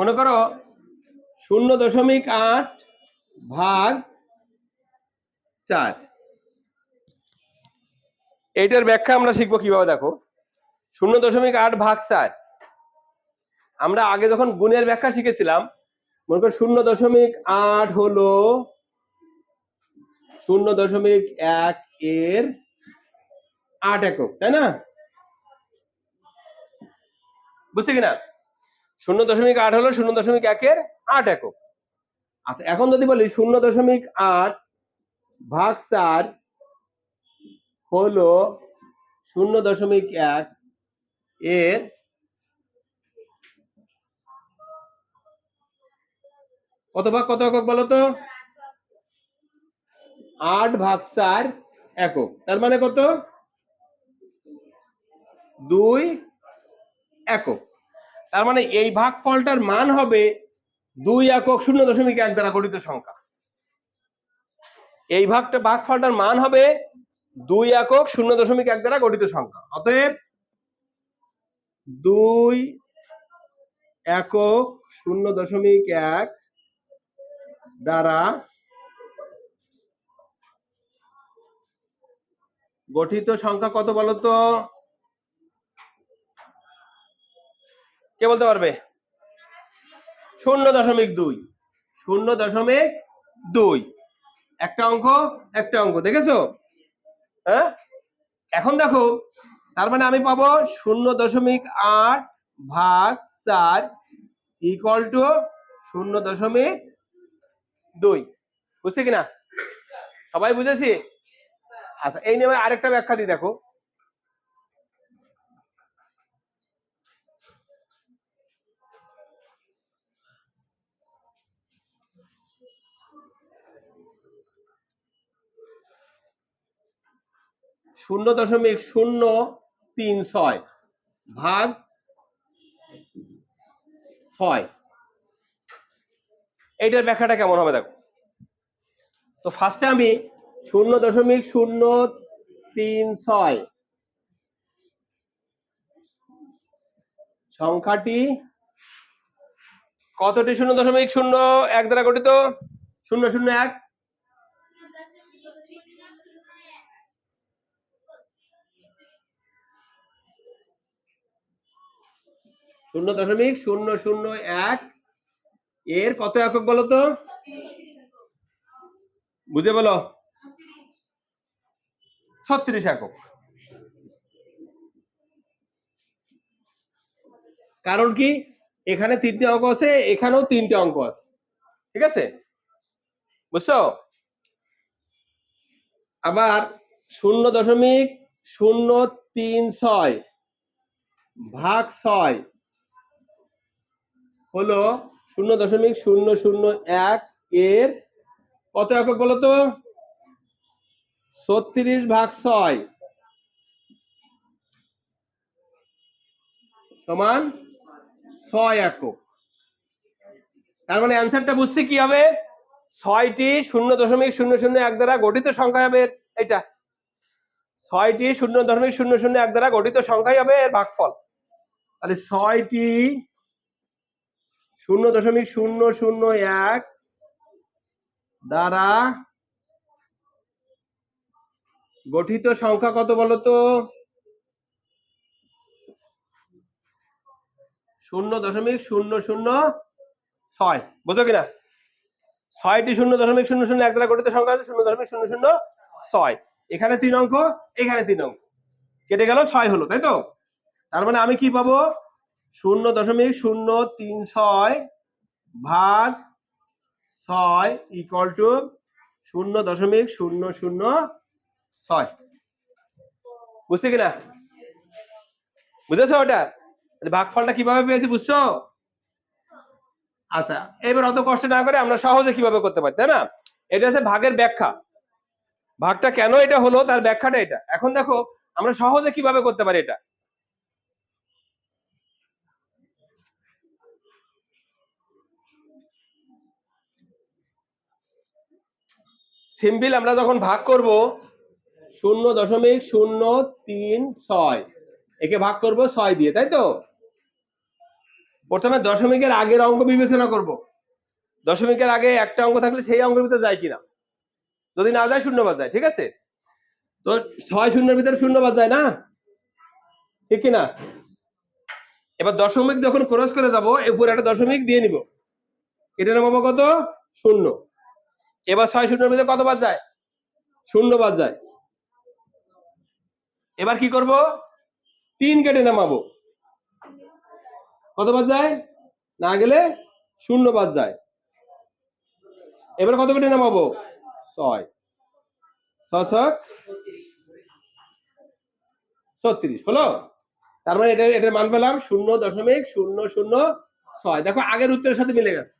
মনে করো শূন্য দশমিক আট ভাগ চার। এইটার ব্যাখ্যা আমরা শিখব কীভাবে দেখো। শূন্য দশমিক আট ভাগ চার। আমরা আগে যখন গুণের ব্যাখ্যা শিখেছিলাম, মনে করো শূন্য দশমিক আট হলো শূন্য দশমিক এক এর আট একক, তাই না? বুঝতে কিনা? শূন্য দশমিক আট হলো শূন্য দশমিক একের আট একক। আচ্ছা এখন যদি বলি শূন্য দশমিক আট ভাগ চার হলো শূন্য দশমিক এক এর কত ভাগ, কত একক বলো তো? আট ভাগ চার একক। তার মানে কত? দুই একক। তার মানে এই ভাগফলটার মান হবে দুই একক শূন্য দশমিক এক দ্বারা গঠিত সংখ্যা। এই ভাগটা, ভাগফলটার মান হবে দুই একক শূন্য দশমিক এক দ্বারা গঠিত সংখ্যা। অতএব দুই একক শূন্য দশমিক এক দ্বারা গঠিত সংখ্যা কত বলতো? কে বলতে পারবে? শূন্য দশমিক দুই। শূন্য দশমিক দুই। একটা অঙ্ক একটা অঙ্ক, দেখেছ? হ্যাঁ? এখন দেখো, তার মানে আমি পাবো শূন্য দশমিক আট ভাগ চার ইকুয়াল টু শূন্য দশমিক দুই। বুঝছে কিনা? সবাই বুঝেছি? আচ্ছা এই নিয়ে আরেকটা ব্যাখ্যা দিই, দেখো। শূন্য দশমিক শূন্য তিন ছয় ভাগ ছয়। এইটার ব্যাখ্যাটা কেমন হবে দেখো? তো ফার্স্টে আমি শূন্য দশমিক শূন্য তিন ছয় সংখ্যাটি কতটি? শূন্য দশমিক শূন্য এক দ্বারা গঠিত? শূন্য শূন্য এক। শূন্য দশমিক শূন্য শূন্য এক। এর কত একক বলো তো? বুঝে বলো? ছত্রিশ একক। কারণ কি? এখানে তিনটে অঙ্ক আছে, এখানেও তিনটে অঙ্ক আছে। ঠিক আছে? বুঝছ? আবার শূন্য দশমিক শূন্য তিন ছয় ভাগ ছয় হলো শূন্য দশমিক শূন্য শূন্য এক এর কত একক বলো তো? ছত্রিশ ভাগ ছয়। সমান ছয় একক। তার মানে অ্যান্সারটা বুঝছি কি হবে? ছয়টি শূন্য দশমিক শূন্য শূন্য এক দ্বারা গঠিত সংখ্যা হবে এটা ছয়টি শূন্য দশমিক শূন্য শূন্য এক দ্বারা গঠিত সংখ্যাই হবে এর ভাগফল। তাহলে ছয়টি শূন্য দশমিক শূন্য শূন্য এক। দ্বারা গঠিত সংখ্যা কত বলতো শূন্য দশমিক শূন্য শূন্য ছয়। বুঝো কিনা? ছয়টি শূন্য দশমিক শূন্য শূন্য এক দ্বারা গঠিত সংখ্যা আছে, শূন্য দশমিক শূন্য শূন্য ছয়। এখানে তিন অঙ্ক, এখানে তিন অঙ্ক। কেটে গেল ছয় হলো, তাই তো? তার মানে আমি কি পাবো? শূন্য দশমিক শূন্য তিন ছয় ভাগ ছয় ইকুয়াল টু শূন্য দশমিক শূন্য শূন্য ছয়। বুঝছে কিনা? বুঝেছ ওটা? ভাগফলটা কীভাবে পেয়েছি বুঝছ? আচ্ছা এবার অত কষ্ট না করে আমরা সহজে কীভাবে করতে পারি, তাই না? এটা হচ্ছে ভাগের ব্যাখ্যা। ভাগটা কেন এটা হলো, তার ব্যাখ্যাটা এটা। এখন দেখো, আমরা সহজে কীভাবে করতে পারি এটা? সিম্পল আমরা যখন ভাগ করব, শূন্য দশমিক শূন্য তিন ছয়। একে ভাগ করব ছয় দিয়ে, তাই তো? প্রথমে দশমিকের আগের অঙ্ক বিবেচনা করব। দশমিকের আগে একটা অঙ্ক থাকলে সেই অঙ্কের ভিতরে যায় কিনা? যদি না যায় শূন্যবাদ যায়, ঠিক আছে? তো ছয় শূন্যের ভিতরে শূন্যবাদ যায় না? ঠিক কিনা? এবার দশমিক যখন ক্রস করে যাব এরপর একটা দশমিক দিয়ে নিব। কেটে নেব কত? শূন্য। এবার ছয় শূন্যের ভিতরে কত বাদ যায়? শূন্য বাদ যায়। এবার কি করব? তিন কেটে নামাবো। কত বাদ যায়? না গেলে শূন্য বাদ যায়। এবার কত কেটে নামাবো? ছয়। ছত্রিশ। হলো? তার মানে এটা এটার মান পেলাম শূন্য দশমিক শূন্য শূন্য ছয়। দেখো আগের উত্তরের সাথে মিলে গেছে।